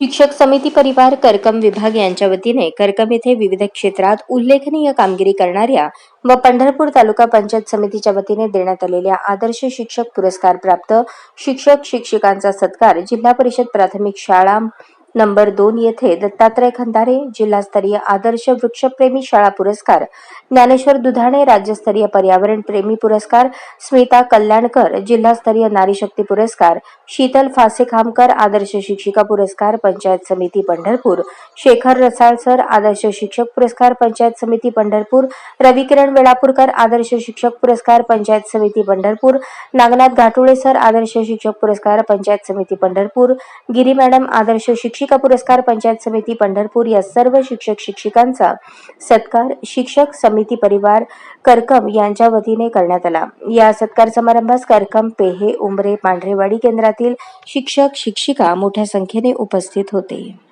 शिक्षक समिती परिवार करकम विभाग यांच्या वतीने करकम येथे विविध क्षेत्रात उल्लेखनीय कामगिरी करणाऱ्या व पंढरपूर तालुका पंचायत समितीच्या वतीने देण्यात आलेल्या आदर्श शिक्षक पुरस्कार प्राप्त शिक्षक शिक्षिकांचा सत्कार जिल्हा परिषद प्राथमिक शाळा नंबर दोन येथे दत्तात्रय खंदारे जिल्हास्तरीय आदर्श वृक्षप्रेमी शाळा पुरस्कार ज्ञानेश्वर दुधाणे राज्यस्तरीय पर्यावरण प्रेमी पुरस्कार स्मिता कल्याणकर जिल्हास्तरीय नारी शक्ती पुरस्कार शीतल फासेखामकर आदर्श शिक्षिका पुरस्कार पंचायत समिती पंढरपूर शेखर रसाळ सर आदर्श शिक्षक पुरस्कार पंचायत समिती पंढरपूर रविकिरण वेळापूरकर आदर्श शिक्षक पुरस्कार पंचायत समिती पंढरपूर नागनाथ घाटुळे सर आदर्श शिक्षक पुरस्कार पंचायत समिती पंढरपूर गिरी मॅडम आदर्श शिक्षक शिक्षिका पुरस्कार पंचायत समिती पंढरपूर या सर्व शिक्षक शिक्षिकांचा सत्कार शिक्षक समिती परिवार करकम यांच्या वतीने करण्यात आला. या सत्कार समारंभास करकम पेहे उंबरे पांढरेवाडी केंद्रातील शिक्षक शिक्षिका मोठ्या संख्येने उपस्थित होते.